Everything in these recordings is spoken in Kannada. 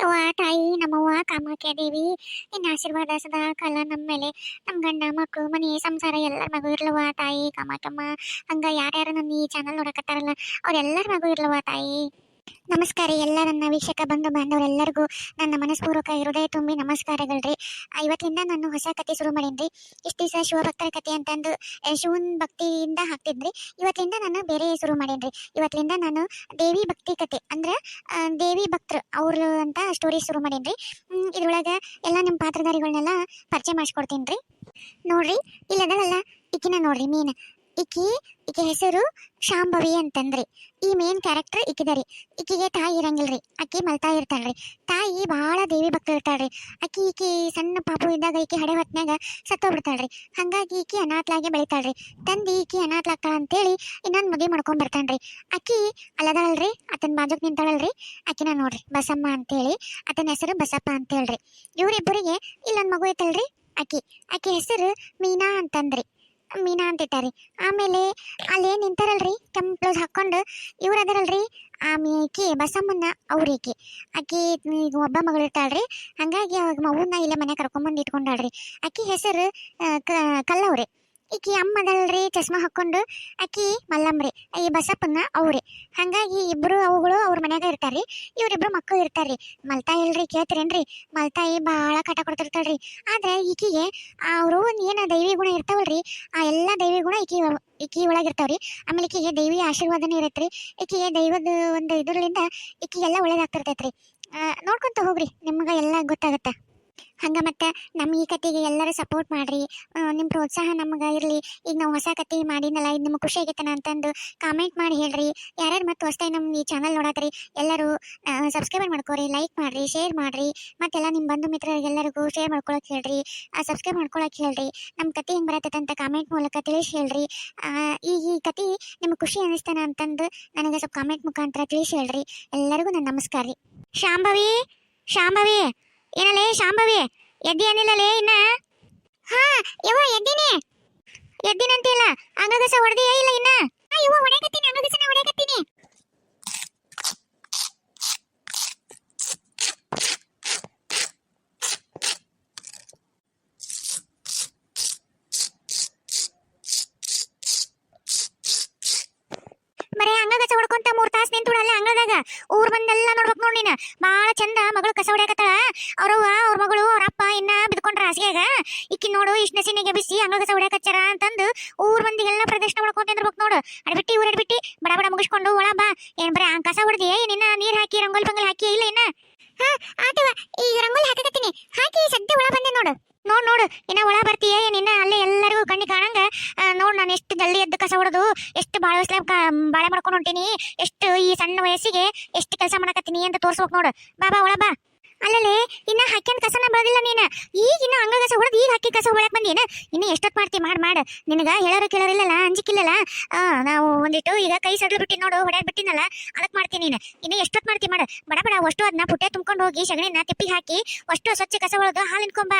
ಯವ್ವ, ತಾಯಿ, ನಮ್ಮವ್ವ, ಕಾಮಾಖ್ಯ ದೇವಿ, ನಿನ್ನ ಆಶೀರ್ವಾದ ಸದಾ ಕಾಲ ನಮ್ಮ ಮೇಲೆ, ನಮ್ಮ ಗಂಡ ಮಕ್ಕಳು ಮನೆ, ಸಂಸಾರ, ಎಲ್ಲರ ಮಗು ಇರ್ಲವ ತಾಯಿ, ಕಾಮಾಕಮ್ಮ. ಹಂಗ ಯಾರ್ಯಾರು ನನ್ನ ಈ ಚಾನಲ್ ನೋಡಕತ್ತಾರಲ್ಲ, ಅವ್ರೆಲ್ಲರ ಮಗು ಇರ್ಲವ ತಾಯಿ? ನಮಸ್ಕಾರ ಎಲ್ಲ ನನ್ನ ವೀಕ್ಷಕ ಬಂಧು ಬಾಂಧವರೆಲ್ಲರಿಗೂ ನನ್ನ ಮನಸ್ಪೂರ್ವಕ ಹೃದಯ ತುಂಬಿ ನಮಸ್ಕಾರಗಳ್ರಿ ಇವತ್ತಿಂದ ನಾನು ಹೊಸ ಕತೆ ಶುರು ಮಾಡೀನಿ ಇಷ್ಟು ದಿವಸ ಶಿವಭಕ್ತರ ಕತೆ ಅಂತಂದು ಶಿವನ್ ಭಕ್ತಿಯಿಂದ ಹಾಕ್ತಿದ್ರಿ ಇವತ್ತಿಂದ ನಾನು ಬೇರೆ ಶುರು ಮಾಡೀನಿ ಇವತ್ತಿಂದ ನಾನು ದೇವಿ ಭಕ್ತಿ ಕತೆ ಅಂದ್ರೆ ದೇವಿ ಭಕ್ತರು ಅವ್ರು ಅಂತ ಸ್ಟೋರಿ ಶುರು ಮಾಡೀನಿ ಇದ್ರೊಳಗೆ ಎಲ್ಲ ನಿಮ್ಮ ಪಾತ್ರಧಾರಿಗಳನ್ನೆಲ್ಲ ಪರಿಚಯ ಮಾಡಿಸ್ಕೊಡ್ತೀನಿ ರೀ. ನೋಡ್ರಿ, ಇಲ್ಲದಲ್ಲ ಈಕಿನ ನೋಡ್ರಿ, ಮೀನ್. ಈಕಿ, ಈಕೆ ಹೆಸರು ಶಾಂಭವಿ ಅಂತಂದ್ರಿ. ಈ ಮೇನ್ ಕ್ಯಾರೆಕ್ಟರ್ ಇಕ್ಕಿದರಿ ಈಕಿಗೆ ತಾಯಿ ಇರಂಗಿಲ್ರಿ. ಅಕ್ಕಿ ಮಲ್ತಾ ಇರ್ತಾಳ್ರಿ. ತಾಯಿ ಬಹಳ ದೇವಿ ಭಕ್ತ ಇರ್ತಾಳ್ರಿ. ಅಕ್ಕಿ ಈಕಿ ಸಣ್ಣ ಪಾಪು ಇದ್ದಾಗ ಈಕಿ ಹಡೆ ಹೊತ್ನ್ಯಾಗ ಸತ್ತೋಗ್ಬಿಡ್ತಾಳ್ರಿ. ಹಂಗಾಗಿ ಈಕಿ ಅನಾಥಲಾಗೆ ಬೆಳಿತಾಳ್ರಿ. ತಂದಿ ಈಕಿ ಅನಾಥಲಾಗ್ತಾಳ ಅಂತೇಳಿ ಇನ್ನೊಂದು ಮದುವೆ ಮಾಡ್ಕೊಂಡ್ ಬರ್ತಾನ್ರಿ ಅಕ್ಕಿ ಅಲ್ಲದಾಳ್ರಿ ಆತನ ಬಾಜುಕ್ ನಿಂತಾಳಲ್ರಿ. ಅಕ್ಕಿನ ನೋಡ್ರಿ, ಬಸಮ್ಮ ಅಂತೇಳಿ, ಆತನ ಹೆಸರು ಬಸಪ್ಪ ಅಂತೇಳ್ರಿ. ಇವ್ರಿಬ್ಬರಿಗೆ ಇಲ್ಲೊಂದು ಮಗು ಐತಲ್ರಿ ಅಕ್ಕಿ ಅಕ್ಕಿ ಹೆಸರು ಮೀನಾ ಅಂತಂದ್ರಿ. ಮೀನಾ ಅಂತ ಆಮೇಲೆ ಅಲ್ಲೇ ನಿಂತಾರಲ್ರಿ? ಕೆಂಪ್ ಬ್ಲೌಸ್ ಹಾಕೊಂಡು ಇವ್ರು ಅದರಲ್ರಿ? ಆಮೇಕಿ ಬಸಮ್ಮನ್ನ ಅವ್ರೀಕಿ ಆಕಿ. ಈಗ ಒಬ್ಬ ಮಗಳು ಇರ್ತಾಳ್ರಿ. ಹಂಗಾಗಿ ಅವಾಗ ಮಗುನ ಇಲ್ಲೇ ಮನೆ ಕರ್ಕೊಂಬಂದು ಇಟ್ಕೊಂಡಾಳ್ರಿ. ಆಕಿ ಹೆಸರು ಕಲ್ಲವ್ರಿ. ಈಕಿ ಅಮ್ಮದಲ್ರಿ ಚಸ್ಮಾ ಹಾಕೊಂಡು ಆಕಿ ಮಲ್ಲಮ್ರಿ ಈ ಬಸಪ್ಪನ ಅವ್ರಿ. ಹಂಗಾಗಿ ಇಬ್ರು ಅವುಗಳು ಅವ್ರ ಮನ್ಯಾಗ ಇರ್ತಾರ್ರಿ, ಇವ್ರಿಬ್ರು ಮಕ್ಕಳು ಇರ್ತಾರ್ರಿ. ಮಲ್ತಾಯಿ ಇಲ್ರಿ ಕೇಳ್ತೀರೇನ್ರಿ? ಮಲ್ತಾಯಿ ಭಾಳ ಕಟ ಕೊಡ್ತಿರ್ತಾಳ್ರಿ. ಆದ್ರೆ ಈಕಿಗೆ ಅವರು ಏನು ದೈವಿ ಗುಣ ಇರ್ತಾವಲ್ರಿ, ಆ ಎಲ್ಲ ದೈವಿ ಗುಣ ಈಕಿ ಈಕಿ ಒಳಗಿರ್ತಾವ್ರಿ ಆಮೇಲೆ ಈಕಿಗೆ ದೈವಿ ಆಶೀರ್ವಾದನೇ ಇರತ್ರಿ. ಈಕಿಗೆ ದೈವದ ಒಂದು ಇದರಿಂದ ಈಕಿಗೆಲ್ಲ ಒಳ್ಳೇದಾಗ್ತಿರ್ತೈತ್ರಿ. ನೋಡ್ಕೊಂತ ಹೋಗ್ರಿ, ನಿಮ್ಗೆ ಎಲ್ಲ ಗೊತ್ತಾಗತ್ತೆ. ಹಂಗ ಮತ್ತೆ ನಮ್ಮ ಈ ಕತೆಗೆ ಎಲ್ಲರೂ ಸಪೋರ್ಟ್ ಮಾಡ್ರಿ. ನಿಮ್ಮ ಪ್ರೋತ್ಸಾಹ ನಮಗೆ ಇರಲಿ. ಈಗ ನಾವು ಹೊಸ ಕತೆ ಮಾಡಿನಲ್ಲ ಇದು ನಿಮ್ಗೆ ಖುಷಿ ಆಗೈತನ ಅಂತಂದು ಕಾಮೆಂಟ್ ಮಾಡಿ ಹೇಳ್ರಿ. ಯಾರ್ಯಾರು ಮತ್ತೆ ಹೊಸ್ದಾಗಿ ನಮ್ಮ ಈ ಚಾನಲ್ ನೋಡತ್ರಿ, ಎಲ್ಲರೂ ಸಬ್ಸ್ಕ್ರೈಬ್ ಮಾಡ್ಕೊರಿ ಲೈಕ್ ಮಾಡ್ರಿ ಶೇರ್ ಮಾಡ್ರಿ. ಮತ್ತೆಲ್ಲ ನಿಮ್ಮ ಬಂಧು ಮಿತ್ರರಿಗೆಲ್ಲರಿಗೂ ಶೇರ್ ಮಾಡ್ಕೊಳಕ್ಕೆ ಹೇಳ್ರಿ. ಸಬ್ಸ್ಕ್ರೈಬ್ ಮಾಡ್ಕೊಳಕ್ಕೆ ಹೇಳ್ರಿ. ನಮ್ಮ ಕತೆ ಹೆಂಗೆ ಬರತ್ತೈತೆ ಅಂತ ಕಾಮೆಂಟ್ ಮೂಲಕ ತಿಳಿಸಿ ಹೇಳ್ರಿ. ಈ ಈ ಕತೆ ನಿಮ್ಗೆ ಖುಷಿ ಅನಿಸ್ತಾನ ಅಂತಂದು ನನಗೆ ಸ್ವಲ್ಪ ಕಾಮೆಂಟ್ ಮುಖಾಂತರ ತಿಳಿಸಿ ಹೇಳ್ರಿ. ಎಲ್ಲರಿಗೂ ನನ್ನ ನಮಸ್ಕಾರ ರೀ. ಶಾಂಭವಿ ಶಾಂಭವಿ ಏನಲ್ಲೇ ಶಾಂಭವಿ? ಎದ್ದಿ ಏನಿಲ್ಲಲೇ ಇನ್ನ? ಹಾ ಯವ್ವ ಎದ್ದಿನಿ. ಎದ್ದಿನಂತಿಲ್ಲ. ಅಂಗಗಸ ಹೊಡೆದಿಯೇ ಇಲ್ಲ ಇನ್ನ. ಆ, ಯವ್ವ ಹೊಡೆಕತ್ತೀನಿ ಅಂಗಗಸನ ಹೊಡೆಕತ್ತೀನಿ ಬರೇ ಅಂಗಗಸ ಹೊಡ್ಕೊಂತ ಮೂರ್ ತಾಸ್ ನಿಂತು ಅಲ್ಲೇ ಅಂಗದಾಗ ಊರ್ ಬಂದೆಲ್ಲ ನೋಡ್ಬೇಕು ನೋಡಿ ನೀನ ಬಾಳ ಚಂದ ಮಗಳು ಕಸ ಹೊಡ್ಯಾಕತ್ತಾಳ ಅವ್ರವ್ವ ಅವ್ರ ಮಗಳು ಅವ್ರ ಅಪ್ಪ ಇನ್ನ ಬಿದ್ಕೊಂಡ್ರ ಹಾಸಿಗೆಗ ಇಕ್ಕಿ ನೋಡು ಇಷ್ಟ ನಸಿನಿಗೆ ಬಿಸಿ ಅಂಗ ಕಸ ಹೊಡ್ಯಾಕಚ್ಚಾರ ಅಂತಂದು ಊರ್ ಮಂದಿಗೆಲ್ಲ ಪ್ರದರ್ಶನ ಮಾಡ್ಕೊಂತ ನಿಂದಿರ್ಬೇಕು ನೋಡು. ಅಡ್ಬಿಟ್ಟಿ ಊರ್ ಅಡ್ಬಿಟ್ಟಿ ಬಡ ಬಡ ಮುಗಿಸ್ಕೊಂಡು ಒಳ ಬಾ. ಏನ್ ಬರೇ ಕಸ ಹೊಡ್ದಿ? ನಿನ್ನ ನೀರ್ ಹಾಕಿ, ರಂಗೋಲಿ ಪಂಗೋಲಿ ಹಾಕಿ, ಇಲ್ಲ ಇನ್ನ? ಹಾ ಆತವ ಈಗ ರಂಗೋಲಿ ಹಾಕಕತ್ತೀನಿ. ಹಾಕಿ ಸದ್ಯ ಒಳ ಬಂದೆ ನೋಡು. ನೋಡ್, ನೋಡು. ಇನ್ನ ಒಳ ಬರ್ತೀಯ ನಿನ್ನ ಅಲ್ಲೇ ಎಲ್ಲರಿಗೂ ಕಣ್ಣಿ ಕಾಣಂಗ. ನೋಡ್ ನಾನು ಎಷ್ಟು ಜಲ್ದಿ ಎದ್ದು ಕಸ ಹೊಡೆದು, ಎಷ್ಟು ಬಾಳೆ ಬಾಳೆ ಮಾಡ್ಕೊಂಡು ಹೊಂಟೀನಿ, ಎಷ್ಟು ಈ ಸಣ್ಣ ವಯಸ್ಸಿಗೆ ಎಷ್ಟು ಕೆಲಸ ಮಾಡಕತ್ತೀನಿ ಅಂತ ತೋರ್ಸ್ಬೇಕು ನೋಡು. ಬಾ ಬಾ ಒಳ ಬಾ. ಅಲ್ಲಲೇ ಇನ್ನ ಹಾಕ್ಯಂದ್ ಕಸನ ಬರೋದಿಲ್ಲ ನೀನು. ಈಗ ಇನ್ನ ಅಂಗ ಕಸ ಹೊಡೆದು ಈಗ ಹಾಕಿ ಕಸ ಹೊಳಕ್ ಬಂದೇನ ಇನ್ನ ಎಷ್ಟೊತ್ತು ಮಾಡ್ತಿ? ಮಾಡ್, ಮಾಡ. ನಿನಗ ಹೇಳೋರು ಕೇಳೋರಿಲ್ಲಲ್ಲ, ಅಂಜಿಕಿಲ್ಲಲ್ಲ? ನಾವು ಒಂದಿಟ್ಟು ಈಗ ಕೈ ಸಡ್ಲು ಬಿಟ್ಟಿ ನೋಡು ಹೊಡ್ಯಾಡ್ ಬಿಟ್ಟಿನಲ್ಲ ಅದಕ್ಕೆ ಮಾಡ್ತೀನಿ ನೀನು. ಇನ್ನ ಎಷ್ಟೊತ್ತು ಮಾಡ್ತಿ ಮಾಡ. ಬಡ ಬಡ, ಅಷ್ಟು ಅದನ್ನ ಪುಟ್ಟೆ ತುಂಬ್ಕೊಂಡು ಹೋಗಿ ಸಗಣಿನ ತೆಪ್ಪಿಗೆ ಹಾಕಿ, ಅಷ್ಟು ಸ್ವಚ್ಛ ಕಸ ಹೊಡೆದು ಹಾಲು ಇನ್ಕೊಂಬ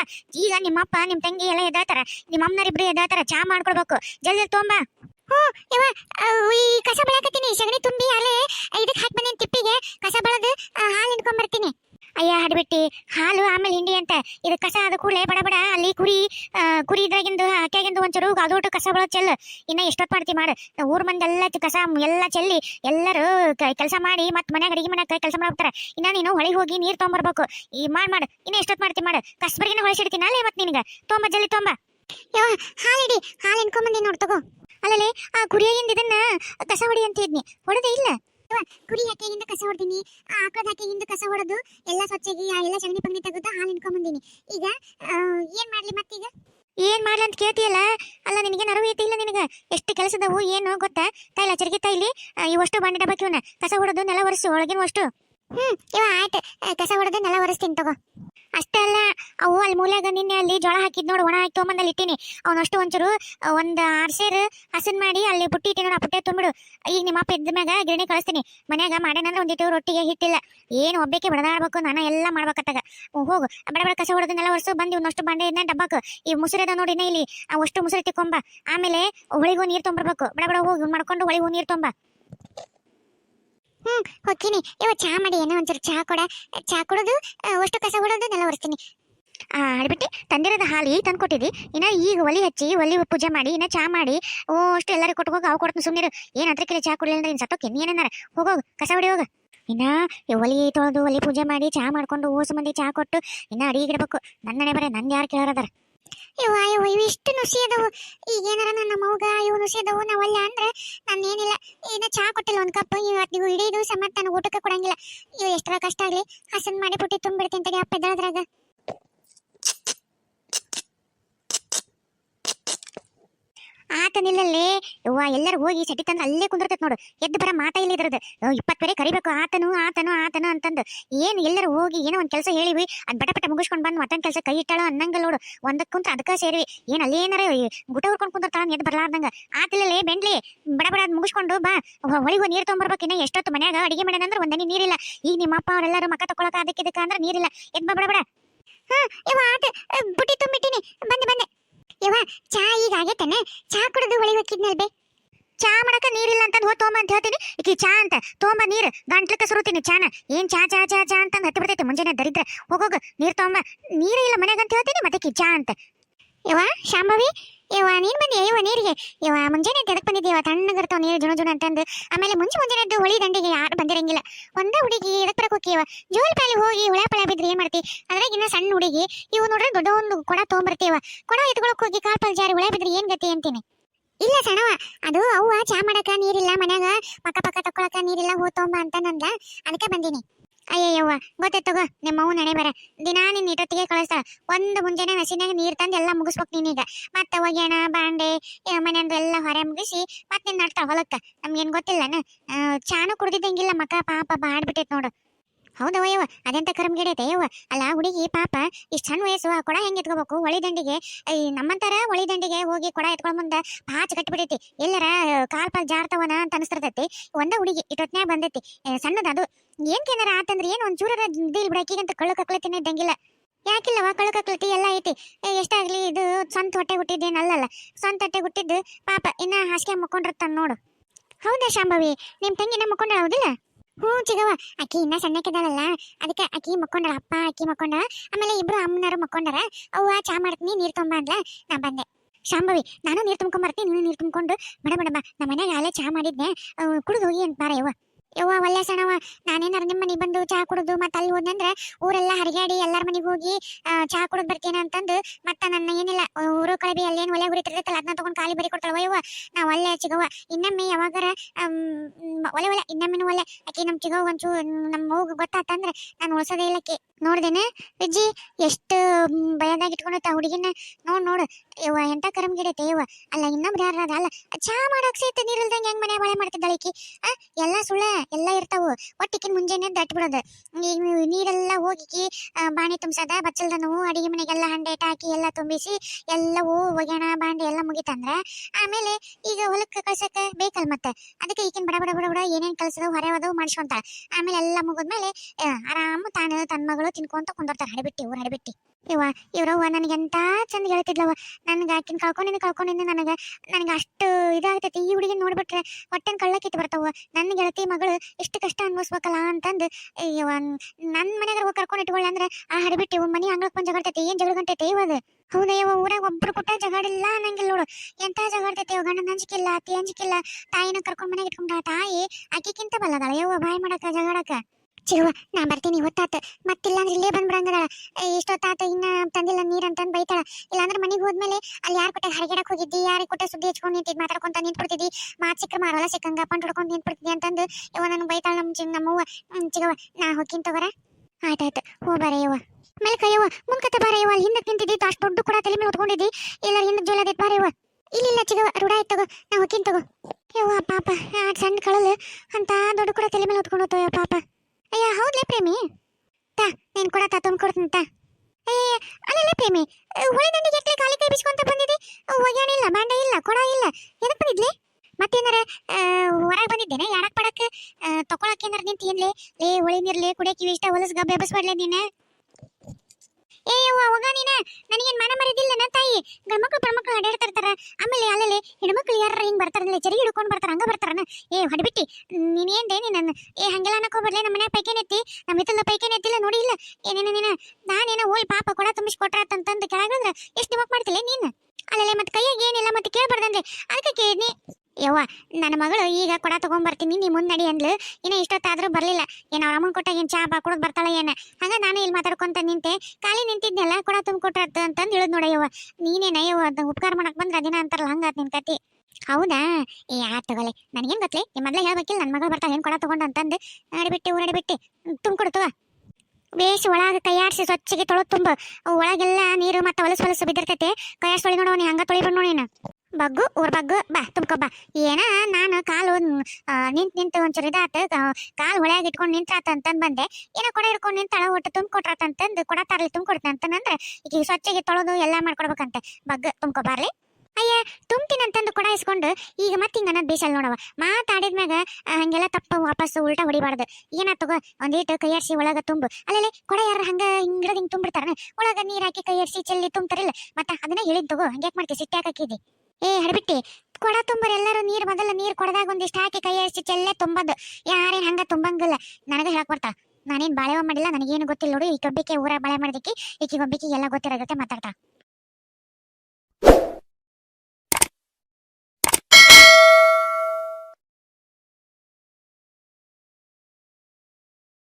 ಈಗ ನಿಮ್ಮಪ್ಪ ನಿಮ್ಮ ತಂಗಿ ಎಲ್ಲ ಎದ್ದಾತಾರ ನಿಮ್ಮ ಅಮ್ಮನರಿಬ್ರು ಎದ್ದಾತಾರ ಚಾ ಮಾಡ್ಕೊಳ್ಬೇಕು ಜಲ್ದಿ ತೊಂಬ ಹ್ಞೂ ಇವ ಈ ಕಸ ಬೆಳಕತ್ತೀನಿ. ಸಗಣಿ ತುಂಬಿ ಅಲ್ಲೇ ಇದಕ್ಕೆ ಹಾಕಿ ಬಂದಿನಿ ತಿಪ್ಪಿಗೆ. ಕಸ ಬೆಳೆದು ಹಾಲು ಹಿಂಡ್ಕೊಂಡ್ ಬರ್ತೀನಿ. ಅಯ್ಯ ಹಡ್ಬಿಟ್ಟಿ ಹಾಲು ಆಮೇಲೆ ಹಿಂಡಿ ಅಂತ. ಇದು ಕಸ ಅದು ಕೂಡಲೇ ಬಡ ಬಡ, ಅಲ್ಲಿ ಕುರಿ ಕುರಿ ಇದ್ರಾಗಿಂದು, ಹಾಕ್ಯಾಗಿಂದು ಒಂಚೂರು ಅದೊಟ್ಟು ಕಸ ಬಳೋ ಚೆಲ್ಲು. ಇನ್ನ ಎಷ್ಟೊತ್ತು ಮಾಡ್ತಿ ಮಾಡು. ಊರ್ ಮಂದೆಲ್ಲ ಕಸ ಎಲ್ಲ ಚೆಲ್ಲಿ, ಎಲ್ಲರೂ ಕೆಲಸ ಮಾಡಿ, ಮತ್ತೆ ಮನ್ಯಾಗ ಅಡಿಗೆ ಮನ್ಯಾಗ ಕೆಲಸ ಮಾಡ್ತಾರ ಇನ್ನ ನೀನು ಹೊಳಿಗೆ ಹೋಗಿ ನೀರು ತೊಗೊಂಬರ್ಬೇಕು ಈ ಮಾಡ್, ಮಾಡು. ಇನ್ನ ಎಷ್ಟೊತ್ತು ಮಾಡ್ತಿ ಮಾಡು. ಕಸಬರ್ಗಿನ ಹೊಳಿಸಿಡ್ತೀನಿ ಅಲ್ಲೇ ಮತ್ತೆ ನಿನಗೆ. ತೊಂಬ ಜಲ್ಲಿ ತೊಂಬ. ಯವ್ವ ಹಾಲಿಡಿ ಹಾಲು ಇನ್ಕೊಂಬಂದಿ ನೋಡ್ತಗೋ ಅಲ್ಲಲೇ, ಆ ಕುರಿಯಾಗಿಂದ ಇದನ್ನ ಕಸ ಹೊಡಿ ಅಂತ ಇದ್ನಿ. ಹೊಡೆದೇ ಇಲ್ಲ. ಯವ್ವ, ಕುರಿ ಹಾಕಿಯಿಂದ ಕಸ ಹೊಡ್ತೀನಿ ಆಕಳ ಹಾಕಿಯಿಂದ ಕಸ ಹೊಡೆದು ಎಲ್ಲ ಸ್ವಚ್ಛಗಿ ಎಲ್ಲ ಸಗಣಿ ಪಗಣಿ ತೆಗೆದು ಹಾಲು ಇನ್ಕೊಂಬಂದಿನಿ ಈಗ ಆ, ಏನ್ ಮಾಡ್ಲಿ ಮತ್ತೀಗ? ಏನ್ ಮಾಡ್ಲಿ ಅಂತ ಕೇಳ್ತಿಯಲ್ಲ? ಅಲ್ಲ ನಿನಗೆ ನರವು ಐತಿ ಇಲ್ಲ ನಿನಗೆ? ಎಷ್ಟು ಕೆಲಸದವು ಏನು ಗೊತ್ತಾ? ತಾಯಿಲ್ಲ ಚರಿಗೆ ತಾಯಿಲಿ ಇವಷ್ಟು ಬಂಡೆ ಡಬ್ಬಕ್ಕೆ ಕಸ ಹೊಡೆದು ನೆಲ ಒರೆಸು ಒಳಗಿನ ಅಷ್ಟು ಹ್ಮ್, ಇವ ಆಯ್ತು. ಕಸ ಹೊಡೆದು ನೆಲ ಒರೆಸ್ತೀನಿ ತಗೋ. ಅಷ್ಟೇ ಅಲ್ಲ, ಅವು ಅಲ್ಲಿ ಮೂಲ್ಯಾಗ ನಿನ್ನೆ ಅಲ್ಲಿ ಜೋಳ ಹಾಕಿದ್ ನೋಡು, ಒಣ ಹಾಕಿ ತೊಗೊಂಬಂದಲ್ಲಿ ಇಟ್ಟಿನಿ. ಅವನಷ್ಟು ಒಂಚೂರು ಒಂದು ಒಂದ್ ಆರ್ ಸೇರು ಹಸನ್ ಮಾಡಿ ಅಲ್ಲಿ ಪುಟ್ಟಿ ಇಟ್ಟಿ ನೋಡು, ಆ ಪುಟ್ಟೆ ತುಂಬಿಡು ಈಗ ನಿಮ್ಮ ಅಪ್ಪ ಇದ್ದ ಮ್ಯಾಗ ಗಿರಣಿ ಕಳಿಸ್ತೀನಿ. ಮನ್ಯಾಗ ಮಾಡೇನಂದ್ರೆ ಒಂದಿಟ್ಟು ರೊಟ್ಟಿಗೆ, ಹಿಟ್ಟಿಲ್ಲ. ಏನು ಒಬ್ಬಕ್ಕೆ ಬಡದಾಡ್ಬೇಕು, ನಾನು ಎಲ್ಲ ಮಾಡ್ಬೇಕತ್ತಾಗ. ಹೋಗು. ಬಡ ಬಡ, ಕಸ ಹೊಡೆದನ್ನೆಲ್ಲ ಒರೆಸು, ಬಂದು ಇವನಷ್ಟು ಬಂಡೆ ಇದನ್ನ ಡಬ್ಬಾಕು. ಈ ಮುಸುರಿ ಅದ ನೋಡಿ ಇನ್ನ ಇಲ್ಲಿ. ಅವಷ್ಟು ಮುಸುರಿ ತಿಕ್ಕೊಂಬ ಆಮೇಲೆ ಹೊಳಿಗೂ ನೀರು ತೊಂಬರ್ಬೇಕು ಬಡ ಬಡ, ಹೋಗಿ ಮಾಡ್ಕೊಂಡು ಹೊಳಿಗೂ ನೀರು ತೊಂಬ ಹ್ಮ್, ಹೋಗ್ತೀನಿ. ಇವ ಚಾ ಮಾಡಿ, ಏನೋ ಒಂಚೂರು ಚಾ ಕೊಡ. ಚಾ ಕೊಡೋದು ಅಷ್ಟು ಕಸ ಕೊಡೋದು ನೆಲ ಒರೆಸ್ತೀನಿ. ಆ ಅಡ್ಬಿಟ್ಟು ತಂದಿರೋದು ಹಾಲು ತಂದು ಕೊಟ್ಟಿದ್ದಿ. ಇನ್ನ ಈಗ ಒಲಿ ಹಚ್ಚಿ, ಒಲಿ ಪೂಜೆ ಮಾಡಿ, ಇನ್ನ ಚಾ ಮಾಡಿ. ಓ, ಅಷ್ಟು ಎಲ್ಲರೂ ಕೊಟ್ಕೋಗ ಅವು ಕೊಡ್ತೀನಿ ಸುಮ್ಮನೆ ಏನ್ ಅದ್ರಕ್ಕಿಲ್ಲ ಕಿಲೋ ಚಾ ಕುಡಿಲಿಲ್ಲ ಅಂದ್ರೆ ಇನ್ ಸತ್ತೋಕೆ ಏನಾರ ಹೋಗೋಗ ಕಸ ಹೊಡಿ, ಹೋಗ. ಇನ್ನ ಒಲಿ ತೊಳೆದು, ಒಲಿ ಪೂಜೆ ಮಾಡಿ, ಚಾ ಮಾಡ್ಕೊಂಡು ಓಸು ಮಂದಿ ಚಾ ಕೊಟ್ಟು, ಇನ್ನ ಅಡಿಗೆ ಇಡ್ಬೇಕು. ನನ್ನನೆ ಬರೇ ನಂದು ಯಾರು ಕೇಳೋರದಾರ ಇವ ಇವ ಇವು ಇಷ್ಟು ನುಸಿ ಈಗ ಏನಾರ ನನ್ನ ಮೌಗ, ಇವು ನುಸಿ ನಾವಲ್ಲ ಅಂದ್ರೆ ಏನಿಲ್ಲ. ಏನ ಚಾ ಕೊಟ್ಟಿಲ್ಲ ಒಂದು ಕಪ್. ಇವತ್ತು ನೀವು ಇಡೀ ದಿವಸ ಮತ್ತೆ ನನಗೆ ಊಟಕ್ಕೆ ಕೊಡಂಗಿಲ್ಲ. ಇವು ಎಷ್ಟರ ಕಷ್ಟ ಆಗಲಿ. ಹಸನ್ ಮಾಡಿ ಪುಟ್ಟಿ ತುಂಬಿಡ್ತೀನಿ ತಡಿ ಅಪ್ಪ ಎದ್ದಳದ್ರಾಗ. ಆತನಿಲ್ಲಲ್ಲೇ. ಯವ್ವ, ಎಲ್ಲರೂ ಹೋಗಿ ಸೆಟಿ ತಂದ್ರೆ ಅಲ್ಲೇ ಕುಂದಿರ್ತೈತೆ ನೋಡು. ಎದ್ದು ಬರ ಮಾತ ಇಲ್ಲ ಇದ್ರದ್ದು ಇಪ್ಪತ್ತು ಬೇರೆ ಕರಿಬೇಕು. ಆತನು ಆತನು ಆತನು ಅಂತಂದು. ಏನು ಎಲ್ಲರೂ ಹೋಗಿ ಏನೋ ಒಂದು ಕೆಲಸ ಹೇಳಿವಿ. ಅದ್ ಬಟ ಬಟ ಮುಗಿಸ್ಕೊಂಡು ಬಂದು ಮತ್ತೊಂದು ಕೆಲಸ ಕೈ ಇಟ್ಟಾಳೋ ಅನ್ನಂಗಲ್ಲ ನೋಡು. ಒಂದಕ್ಕೆ ಕುಂತ್ರ ಅದಕ್ಕೆ ಸೇರಿವಿ. ಏನು ಅಲ್ಲಿ ಅಲ್ಲೇನಾರ ಗುಟ ಹುರ್ಕೊಂಡು ಕುಂದಿರ್ತಾಳ ಎದ್ದು ಬರ್ಲಾರ್ದಂಗ. ಆತಿಲ್ಲಲ್ಲೇ, ಬೆಂಡ್ಲಿ, ಬಡ ಬಡ ಅದ್ ಮುಗಿಸ್ಕೊಂಡು ಬಾ. ಹೊಳಿಗೋ ನೀರು ತೊಗೊಂಬರ್ಬೇಕು ಇನ್ನ ಎಷ್ಟೊತ್ತು ಮನ್ಯಾಗ? ಅಡಿಗೆ ಮಾಡ್ಯಾನಂದ್ರೆ ಒಂದನಿ ನೀರಿಲ್ಲ. ಈಗ ನಿಮ್ಮ ಅಪ್ಪ ಅವರೆಲ್ಲರೂ ಮಕ್ಕ ತಗೊಳಕ ಅದಕ್ಕೆ ಇದಕ್ಕೆ ಅಂದ್ರೆ ನೀರಿಲ್ಲ. ಎದ್ದು ಬಡ ಬಡ. ಹಾ ಇವ ಬುಟ್ಟಿ ತುಂಬಿಟ್ಟಿನಿ. ಬಂದೆ ಬಂದೆ. ಯವ್ವ ಚಾ ಈಗ ಆಗೈತೇನೆ? ಚಾ ಕುಡಿದು ಹೊಳಿ ಹೋಗಿದ್ನಲ್ ಬೇ. ಚಾ ಮಾಡಕ ನೀರಿಲ್ಲ ಅಂತ ಹೋ ತೊಗೊಂಬ ಅಂತ ಹೇಳ್ತೀನಿ. ಈಕಿ ಚಾ ಅಂತ ತೊಗೊಂಬ ನೀರು ಗಂಟ್ಲಕ್ಕ ಸುರುತ್ತೀನಿ ಚಾನ. ಏನ್ ಚಾ ಚಾ ಚಾ ಚಾ ಅಂತ ಹತ್ತಿ ಬಿಡ್ತೈತಿ ಮುಂಜಾನೆ ದರಿದ್ರ. ಹೋಗೋಗ ನೀರು ತೊಗೊಂಬ ನೀರೇ ಇಲ್ಲ ಮನೆಗಂತ ಅಂತ ಹೇಳ್ತೀನಿ ಮತ್ತೆ ಕಿ ಚಾ ಅಂತ. ಇವ ಶಾಂಭವಿ ಯವ್ವ, ನೀನ್ ಬಂದಿ ಯವ್ವ, ನೀರಿಗೆ. ಇವ ಮುಂಜಾನೆ ಎದಕ್ ಬಂದಿದ್ದೀವ ತಣ್ಣಗಿರ್ತಾವ ನೀರು ಜುಣ ಜುಣ ಅಂತಂದು. ಆಮೇಲೆ ಮುಂಚೆ ಮುಂಜಾನೆ ಎದ್ದು ಹುಳಿ ದಂಡಿಗೆ ಯಾರು ಬಂದಿರಂಗಿಲ್ಲ. ಒಂದ ಹುಡುಗಿ ಎದಕ್ ಬರಕ್ ಜೋಲ್ ಪಾಲಿ ಹೋಗಿ ಹುಳ ಪಳ ಬಿದ್ರೆ ಏನ್ ಮಾಡ್ತಿ? ಅದ್ರಾಗ ಇನ್ನ ಸಣ್ಣ ಹುಡುಗಿ, ಇವು ನೋಡ್ರೆ ದೊಡ್ಡ ಒಂದು ಕೊಡ ತೊಗೊಂಬರ್ತೀವ ಕೊಡ ಎತ್ಕೊಳಕ್ ಹೋಗಿ ಕಾಲ್ ಜಾರಿ ಹುಳ ಬಿದ್ರೆ ಏನ್ ಗತಿ ಅಂತೀನಿ? ಇಲ್ಲ ಸಣ್ಣವ ಅದು ಅವ್ವ ಚಾ ಮಾಡಕ ನೀರಿಲ್ಲ ಮನ್ಯಾಗ, ಪಕ್ಕ ಪಕ್ಕ ತಕ್ಕೊಳಕ ನೀರಿಲ್ಲ ಹೋಗ್ ತೊಗೊಂಬ ಅಂತ ನಂದ ಅದಕ್ಕೆ ಬಂದೀನಿ. ಅಯ್ಯಯ್ಯವ್ವ, ಗೊತ್ತೇ ತಗೋ ನಿಮ್ಮ ನಡೆ ಬರ. ದಿನಾ ನಿನ್ನ ಇಟ್ಟೊತ್ತಿಗೆ ಕಳಿಸ್ತಾಳ. ಒಂದು ಮುಂಜಾನೆ ಹಸಿನಾಗ ನೀರ್ ತಂದು ಎಲ್ಲ ಮುಗಿಸ್ಬೇಕು ನೀನೀಗ. ಮತ್ತೆ ಒಗ್ಯಾಣ ಬಾಂಡೆ ಮನೆಯಂದು ಎಲ್ಲ ಹೊರೆ ಮುಗಿಸಿ ಮತ್ತೆ ನಿನ್ನ ನಡ್ತಾಳ ಹೊಲಕ್ಕೆ. ನಮ್ಗೇನು ಗೊತ್ತಿಲ್ಲನ? ಚಾನು ಕುಡ್ದಿದ್ದಂಗಿಲ್ಲ ಮಕ್ಕ ಪಾಪ ಬಾಡ್ಬಿಟ್ಟೈತೆ ನೋಡು. ಹೌದವ ಯವ್ವ. ಅದೆಂತ ಕರ್ಮಗಿಡೈತೆ ಯವ್ವ? ಅಲ್ಲ ಹುಡುಗಿ ಪಾಪ ಇಷ್ಟು ಸಣ್ಣ ವಯಸ್ಸು, ಆ ಕೊಡ ಹೆಂಗ್ ಎತ್ಕೋಬೇಕು? ಹೊಳಿ ದಂಡಿಗೆ ಈ ನಮ್ಮಂತಾರ ಹೊಳಿ ದಂಡಿಗೆ ಹೋಗಿ ಕೊಡ ಎತ್ಕೊಂಡ್ ಮುಂದ ಪಾಚ್ ಕಟ್ಬಿಡೈತಿ ಎಲ್ಲರ ಕಾಲ್ ಪಾಲ್ ಜಾರ್ತವನ ಅಂತ ಅನಿಸ್ತಿರ್ತೈತಿ ಒಂದ ಹುಡುಗಿ ಇಟ್ಟೊತ್ನ್ಯಾಗ ಬಂದೈತಿ. ಸಣ್ಣದದು. ಏನ್ ಕೇನಾರ ಆತಂದ್ರೆ ಏನು ಒಂಚೂರ ಚೂರ ದಿಲ್ ಅಂತ ಕಳ್ಳು ಕಕ್ಲತಿನ ಇದ್ದಂಗಿಲ್ಲ ಯಾಕಿಲ್ಲವ, ಕಳ್ಳು ಕಕ್ಲತಿ ಎಲ್ಲ ಐತಿ. ಎಷ್ಟಾಗ್ಲಿ ಇದು ಸ್ವಂತ ಹೊಟ್ಟೆ ಹುಟ್ಟಿದ್ದೇನ್ ಅಲ್ಲಲ್ಲ ಸ್ವಂತ ಹೊಟ್ಟೆ ಹುಟ್ಟಿದ್ದು ಪಾಪ ಇನ್ನ ಹಾಸಿಗೆ ಮುಕ್ಕೊಂಡಿರ್ತಾನ ನೋಡು. ಹೌದಾ ಶಾಂಭವಿ? ನಿಮ್ಮ ತಂಗಿನ ಮುಕ್ಕೊಂಡ ಹೌದಿಲ್ಲ? ಹ್ಞೂ ಚಿಗವ್ವ, ಅಕ್ಕಿ ಇನ್ನ ಸಣ್ಣಕ್ಕಿದ್ದಾಳಲ್ಲ ಅದಕ್ಕೆ ಅಕ್ಕಿ ಮಕ್ಕೊಂಡಳ, ಅಪ್ಪ ಅಕ್ಕಿ ಮಕ್ಕೊಂಡಾರ ಆಮೇಲೆ ಇಬ್ರು ಅಮ್ಮನಾರು ಮಕ್ಕೊಂಡಾರ, ಅವ್ವ ಚಾ ಮಾಡ್ತೀನಿ, ನೀರು ತೊಂಬ ನಾ ಬಂದೆ. ಶಾಂಭವಿ, ನಾನು ನೀರ್ ತುಂಬ್ಕೊಂಬರ್ತೀನಿ ನೀನು ನೀರು ತುಂಬ್ಕೊಂಡು ಬಡ ಮೇಡಮ್ಮ ನಮ್ಮ ಮನ್ಯಾಗ ಅಲ್ಲೇ ಚಾ ಮಾಡಿದ್ನೆ ಕುಡಿದು ಹೋಗಿ ಅಂತ ಬಾರ ಯವ್ವ ಯವ್ವ ಒಲ್ಲೆ ಸಣವ ನಾನೇನಾರ ನಿಮ್ಮ ಮನೆಗೆ ಬಂದು ಚಹಾ ಕುಡಿದು, ಮತ್ತೆ ಅಲ್ಲಿ ಹೋದಂದ್ರೆ ಊರೆಲ್ಲ ಹರಿಗಾಡಿ ಎಲ್ಲಾರ ಮನೆಗೆ ಹೋಗಿ ಚಹಾ ಕುಡಿದು ಬರ್ತೀನಿ ಅಂತಂದು ಮತ್ತೆ ನನ್ನ ಏನಿಲ್ಲ ಊರು ಕಳಬಿ ಅಲ್ಲೇನು ಒಲೆ ಉರಿತಿರ್ತೈತಲ್ಲ ಅದನ್ನ ತಗೊಂಡು ಖಾಲಿ ಬರಿ ಕೊಡ್ತಾಳ ಯವ್ವ. ನಾ ಒಳ್ಳೆ ಚಿಗವ್ವ. ಇನ್ನೊಮ್ಮೆ ಯಾವಾಗಾರ ಒಲೆ ಒಲೆ, ಇನ್ನೊಮ್ಮೆನೂ ಒಲೆ. ಆಕಿ ನಮ್ ಚಿಗವ್ ಒಂಚೂರು ನಮ್ಮ ಮಗು ಗೊತ್ತಾತಂದ್ರೆ ನಾನು ಉಳ್ಸೋದೇ ಇಲ್ಲಕ್ಕೆ ನೋಡ್ದೇನೆ? ವಿಜ್ಜಿ ಎಷ್ಟು ಭಯದಾಗ ಇಟ್ಕೊಂಡೈತ ಹುಡುಗಿನ. ನೋಡ್, ನೋಡು. ಇವ ಎಂತ ಕರಮ್ ಗಿಡೈತೆ ಇವ ಅಲ್ಲ, ಇನ್ನೊಬ್ರು ಯಾರ ಅಲ್ಲ, ಚಾ ಮಾಡಕ್ ಸಹಿತ ನೀರಿಲ್ದಂಗೆ ಹೆಂಗ್ ಮನೆ ಬಾಳೆ ಮಾಡ್ತಿದ್ದಾಳೆ ಈಕಿ? ಎಲ್ಲ ಸುಳ್ಳ? ಎಲ್ಲ ಇರ್ತಾವು. ಒಟ್ಟಿಕಿನ್ ಮುಂಜಾನೆ ದಟ್ ಬಿಡೋದು ಈಗ ನೀರೆಲ್ಲ ಹೋಗಿ ಬಾಣಿ ತುಂಬಿಸೋದ, ಬಚ್ಚಲ್ದ ನೋವು, ಅಡಿಗೆ ಮನೆಗೆಲ್ಲ ಹಂಡೆ ಹಾಕಿ ಎಲ್ಲ ತುಂಬಿಸಿ, ಎಲ್ಲವೂ ಒಗ್ಯಾಣ, ಬಾಂಡೆ ಎಲ್ಲ ಮುಗಿತಂದ್ರ, ಆಮೇಲೆ ಈಗ ಹೊಲಕ್ಕೆ ಕಳ್ಸಕ್ಕ ಬೇಕಲ್ ಮತ್ತೆ. ಅದಕ್ಕೆ ಈಗಿನ ಬಡ ಬಡ ಬಡ ಬಡ ಏನೇನ್ ಕಲ್ಸದ ಮಾಡಿಸ್ಕೊಂತಾಳ. ಆಮೇಲೆ ಎಲ್ಲ ಮುಗಿದ್ಮೇಲೆ ಆರಾಮ ಆರಾಮ್ ತಾನು ತನ್ನ ಮಗಳು ತಿನ್ಕೊಂತ ಕುಂದಿರ್ತಾರೆ ಹಡಿಬಿಟ್ಟಿ, ಊರ್ ಹಡಿಬಿಟ್ಟಿ. ಇವ ಇವ್ರವ್ವ ನನಗೆ ಎಂತ ಚಂದ ಹೇಳ್ತಿದ್ಲವ ನನ್ಗೆ ಆಕಿನ ಕಳ್ಕೊಂಡಿನಿ ಕಳ್ಕೊಂಡಿನಿ ನನಗೆ. ನನಗೆ ಅಷ್ಟು ಇದಾಗ್ತೈತಿ. ಈ ಹುಡುಗಿ ನೋಡ್ಬಿಟ್ರೆ ಹೊಟ್ಟೆನ ಕಳ್ಳಕ್ಕಿತ್ತು ಬರ್ತಾವ ನನ್ನ ಗೆಳತಿ ಮಗಳು ಇಷ್ಟು ಕಷ್ಟ ಅನ್ಭವಿಸ್ಬೇಕಲ್ಲ ಅಂತಂದು. ಇವ ನನ್ನ ಮನೆಗೆ ಹೋಗಿ ಕರ್ಕೊಂಡು ಇಟ್ಕೊಳ್ಳಿ ಅಂದ್ರೆ ಆ ಹಡಿಬಿಟ್ಟು ಇವ್ ಮನೆ ಅಂಗಳಕ್ಕೆ ಬಂದು ಏನ್ ಜಗಳ ಗಂಟೈತಿ ಇವದು ಹೌದಾ ಇವ ಊರಾಗ ಒಬ್ರು ಕೊಟ್ಟ ಜಗಾಡಿಲ್ಲ ಅನ್ನಂಗಿಲ್ಲ ನೋಡು. ಎಂತ ಜಗಾಡ್ತೈತಿ ಇವ ಗಂಡನ ಅಂಜಿಕಿಲ್ಲ, ಅತ್ತಿ ಅಂಜಿಕಿಲ್ಲ, ತಾಯಿನ ಕರ್ಕೊಂಡು ಮನೆಗೆ ಇಟ್ಕೊಂಡ ತಾಯಿ. ಆಕಿಕ್ಕಿಂತ ಬಲ್ಲದಳ ಯವ್ವ ಬಾಯ್ ಮಾಡಕ ಜಗಾಡಕ ಚಿಗುವ ನಾ ಬರ್ತೀನಿ, ಹೊತ್ತಾತ. ಮತ್ತಿಲ್ಲ ಅಂದ್ರೆ ಇಲ್ಲೇ ಬಂದ್ಬಿಡಂಗದ ಇಷ್ಟೊತ್ತಾತ, ಇನ್ನ ತಂದಿಲ್ಲ, ನೀರ್ ಅಂತಂದ್ ಬೈತಾಳ. ಇಲ್ಲಾಂದ್ರೆ ಮನೆಗೆ ಹೋದ್ಮೇಲೆ ಅಲ್ಲಿ ಯಾರು ಕೊಟ್ಟ ಹರಗಿಡಕ್ ಹೋಗಿದ್ದಿ, ಯಾರಿಗೆ ಕೊಟ್ಟ ಸುದ್ದಿ ಹಚ್ಕೊಂಡು ನಿಂತಿದ್, ಮಾತಾಡ್ಕೊಂತ ನಿಂತ್ಬಿಡ್ತಿದ್ದಿ? ಮಾತ್ ಸಿಕ್ಕ್ರ ಮಾರಲ್ಲ ಸಿಕ್ಕಂಗ ಪಂಟ್ ಹೊಡ್ಕೊಂಡು ನಿಂತ್ಬಿಡ್ತಿದ್ದಿ ಅಂತಂದು. ಇವ ನನ್ ಬೈತಾಳ ನಮ್ ಚಿಂಗ್ ನಮ್ಮವ್ವ. ಚಿಗವ ನಾ ಹೋಗಿನ್ ತಗೋರ. ಆಯ್ತಾಯ್ತು ಹೋ ಬರ ಯವ್ವ. ಮೇಲೆ ಕೈಯವ್ವ ಮುಂದ್ಕತ್ತ ಬಾರ ಯವ್ವ. ಅಲ್ಲಿ ಹಿಂದಕ್ಕೆ ನಿಂತಿದ್ದಿ ಅಷ್ಟು ದೊಡ್ಡ ಕೂಡ ತಲೆ ಮೇಲೆ ಹೊತ್ಕೊಂಡಿದ್ದಿ. ಇಲ್ಲ ಹಿಂದೆ ಜೋಲದೈತ್ ಬಾರ ಯವ್ವ. ಇಲ್ಲ ಚಿಗವ ರೂಢ ಆಯ್ತು ತಗೋ. ನಾ ಹೋಗಿನ್ ತಗೋ. ಯವ್ವ, ಪಾಪ, ಆ ಸಣ್ಣ ಕಳಲು ಅಂತ ದೊಡ್ಡ ಕೂಡ ತಲೆ ಮೇಲೆ ಹೊತ್ಕೊಂಡು ಹೋಗ್ತಾವ ಪಾಪ. ಅಯ್ಯ, ಹೌದ್ಲೇ ಪ್ರೇಮಿ? ತಾ, ನೀನ್ ಕೂಡ ತಾ ತುಂಬ್ಕೊಡ್ತೀನಿ ತಾ. ಏ ಅಲ್ಲಲ್ಲ ಪ್ರೇಮಿ ಹೊಳೆ ದಂಡಿಗೆ ಎಟ್ಲೆ ಕಾಲಿ ಕೈ ಬಂದಿದ್ದಿ ಒಗ್ಯಾಣ ಇಲ್ಲ, ಬಾಂಡೆ ಇಲ್ಲ, ಕೊಡ ಇಲ್ಲ. ಏನಕ್ಕೆ ಬಂದಿದ್ಲಿ? ಮತ್ತೇನಾರ ಹೊರಗೆ ಬಂದಿದ್ದೇನೆ, ಯಾಡಕ್ ಪಡಕ್? ತಕೊಳಕ್ಕೆ ಏನಾರ ನಿಂತ ಏನ್ಲೆ ಲೇ, ಹೊಳಿ ನೀರ್ಲೆ ಕುಡಿಯಕ್ಕೆ ಇಷ್ಟ ಹೊಲಸ್ ಗಬ್ಬೆ ಎಬ್ಬಸ್ಬಾಡ್ಲೆ ನೀನೆ? ಏ, ಯವ್ವ, ಹೋಗ ನೀನ. ನನಗೇನ್ ಮನ ಮರಿದಿಲ್ಲ ನನ್ನ ತಾಯಿ? ಗಂಡ್ಮಕ್ಳು ಪಣ್ಮಕ್ಳು ಅಡ್ಯಾಡ್ತಿರ್ತಾರ ಆಮೇಲೆ ಅಲ್ಲಲ್ಲಿ ಹೆಣ್ಮಕ್ಳು ಯಾರ ಹಿಂಗ್ ಬರ್ತಾರಲ್ಲ ಚರಿ ಹಿಡ್ಕೊಂಡು ಬರ್ತಾರ, ಹಂಗ ಬರ್ತಾರನ? ಏ, ಹೊಡಿಬಿಟ್ಟಿ. ನೀನೇನ್ದೆ ನೀನ್ ಏ, ಹಂಗೆಲ್ಲ ಹೋಗ್ಬರ್ಲೆ ನಮ್ಮ ಮನೆ ಪೈಕೇನ್ ಎತ್ತಿ ನಮ್ಮ ಹಿತ್ತಲ ಪೈಕೇನ್ ಎತ್ತಿಲ್ಲ ನೋಡಿ ಇಲ್ಲ. ಏನೇನ ನೀನ ನಾನೇನ ಹೋಲ್ ಪಾಪ ಕೊಡ ತುಂಬಿಸಿ ಕೊಟ್ರಾತಂತಂದು ಕೆಳಗಂದ್ರ ಎಷ್ಟು ದಿಮಾಕ್ ಮಾಡ್ತಿಲ್ಲ ನೀನು? ಅಲ್ಲಲ್ಲೇ ಮತ್ತೆ ಕೈಯಾಗ ಏನಿಲ್ಲ ಮತ್ತೆ ಕೇಳ್ಬಾರ್ದಂದ್ರೆ ಅದಕ್ಕೆ ಕೇಳಿದ್ನಿ. ಯವ್ವ, ನನ್ನ ಮಗಳು ಈಗ ಕೊಡ ತಗೊಂಬರ್ತೀನಿ, ನೀ ಮುಂದ್ ನಡಿ ಅಂದ್ಲು. ಇನ್ನ ಇಷ್ಟೊತ್ತಾದ್ರೂ ಬರಲಿಲ್ಲ. ಏನ ಅವ್ರ ಅಮ್ಮನ್ ಕೊಟ್ಟಾಗ ಏನ್ ಚಾ, ಬಾ, ಕುಡಿದ್ ಬರ್ತಾಳ ಏನ? ಹಂಗ ನಾನು ಇಲ್ಲಿ ಮಾತಾಡ್ಕೊಂತ ನಿಂತೆ. ಖಾಲಿ ನಿಂತಿದ್ನಲ್ಲ, ಕೊಡ ತುಂಬ ಅಂತಂದು ಇಳಿದ್ ನೋಡಯ್ಯವ್ವ ನೀನೇನಯ್ಯವ್ವ ಯವ್ವ, ಅದ್ನ ಉಪಕಾರ ಮಾಡಕ್ ಬಂದ್ರ ಅದಿನ ಅಂತಾರಲ್ಲ ಹಂಗಾತ್ ನಿನ್ ಕತಿ. ಹೌದಾ? ಏ ಆ ತಗೊಳ್ಳಿ. ನನಗೇನು ಗೊತ್ತಲೇ ಈ ಮೊದಲೇ ಹೇಳ್ಬೇಕಿಲ್ಲ ನನ್ನ ಮಗಳು ಬರ್ತಾಳೆ, ಏನ್ ಕೊಡ ತಗೊಂಡ ಅಂತಂದು. ನಡಿಬಿಟ್ಟು ನಡಿಬಿಟ್ಟು ತುಂಬಿಕೊಡ್ತವ ಬೇಸ್ ಒಳಗೆ ಕೈಯಾಡಿಸಿ ಸ್ವಚ್ಛಗೆ ತೊಳೆದು ತುಂಬ. ಒಳಗೆಲ್ಲ ನೀರು ಮತ್ತೆ ಹೊಲಸು ಹೊಲಸು ಬಿದ್ದಿರ್ತೈತೆ. ಕೈಯಾಡಿಸಿ ತೊಳಿ ನೋಡವ ನೀ ಹಂಗ ತೊಳಿಬೇಡ ನೋಡಿ ನೀನು. ಬಗ್ಗು, ಊರ್ ಬಗ್ಗು, ಬಾ, ತುಂಬ್ಕೊ, ಬಾ. ಏನ ನಾನು ಕಾಲು ನಿಂತು ನಿಂತ್ ಒಂಚೂರು ಇದಾತ ಕಾಲು ಹೊಳ್ಯಾಗ ಇಟ್ಕೊಂಡು ನಿಂತಾತ ಅಂತಂದ್ ಬಂದೆ. ಏನೋ ಕೊಡ ಹಿಡ್ಕೊಂಡು ನಿಂತಾಳ, ಒಟ್ಟು ತುಂಬ್ಕೊಟ್ರಾತ ಅಂತಂದು, ಕೊಡ ತರ್ಲಿ ತುಂಬ್ಕೊಡ್ತೀನಿ ಅಂತಂದ್ರೆ ಈಗ ಸ್ವಚ್ಛಗೆ ತೊಳೆದು ಎಲ್ಲ ಮಾಡ್ಕೊಡ್ಬೇಕಂತೆ. ಬಗ್ಗ, ತುಂಬ್ಕೊ, ಬಾರ್ಲಿ. ಅಯ್ಯ, ತುಂಬ್ತೀನಿ ಅಂತಂದು ಕೊಡ ಇಸ್ಕೊಂಡು, ಈಗ ಮತ್ತೆ ಹಿಂಗ ಅನ್ನೋದು ಬೇಸಲ್ ನೋಡವ ಮಾತಾಡಿದ್ಮ್ಯಾಗ ಹಂಗೆಲ್ಲ ತಪ್ಪ ವಾಪಸ್ ಉಲ್ಟಾ ಹೊಡಿಬಾರ್ದು. ಏನ ತಗೋ ಒಂದೀಟು ಕೈಯಾಡಿಸಿ ಒಳಗೆ ತುಂಬು. ಅಲ್ಲೇ ಕೊಡ ಯಾರು ಹಂಗ ಹಿಂಗಡ ಹಿಂಗೆ ತುಂಬಿಡ್ತಾರ ಒಳಗೆ ನೀರ್ ಹಾಕಿ ಕೈಯಾಡಿಸಿ ಚೆಲ್ಲಿ ತುಂಬ್ತಾರಿಲ್ಲ. ಮತ್ತೆ ಅದನ್ನ ಹೇಳಿದ್ ತಗೋ, ಹಂಗ್ಯಾಕ್ ಮಾಡ್ತೀವಿ ಸಿಟ್ಟಿ ಹಾಕಿದಿ? ಏ, ಹಡ್ಬಿಟ್ಟಿ, ಕೊಡ ತುಂಬರ್ ಎಲ್ಲರೂ ನೀರು ಮೊದಲ ನೀರು ಕೊಡದಾಗ ಒಂದಿಷ್ಟು ಹಾಕಿ ಕೈ ಹರಿಸಿ ಚೆಲ್ಲೇ ತುಂಬದು. ಯಾರೇನು ಹಂಗ ತುಂಬಂಗಿಲ್ಲ. ನನಗೆ ಹೇಳಕ್ ಬರ್ತಾ ನಾನೇನ್ ಬಾಳೆವ ಮಾಡಿಲ್ಲ, ನನಗೇನು ಗೊತ್ತಿಲ್ಲ ನೋಡು, ಈ ಒಬ್ಬಿಕೆ ಊರ ಬಾಳೆ ಮಾಡೋದಕ್ಕೆ ಈಕಿ ಒಬ್ಬಿಕೆ ಎಲ್ಲ ಗೊತ್ತಿರೋದಕ್ಕೆ ಮಾತಾಡ್ತಾ.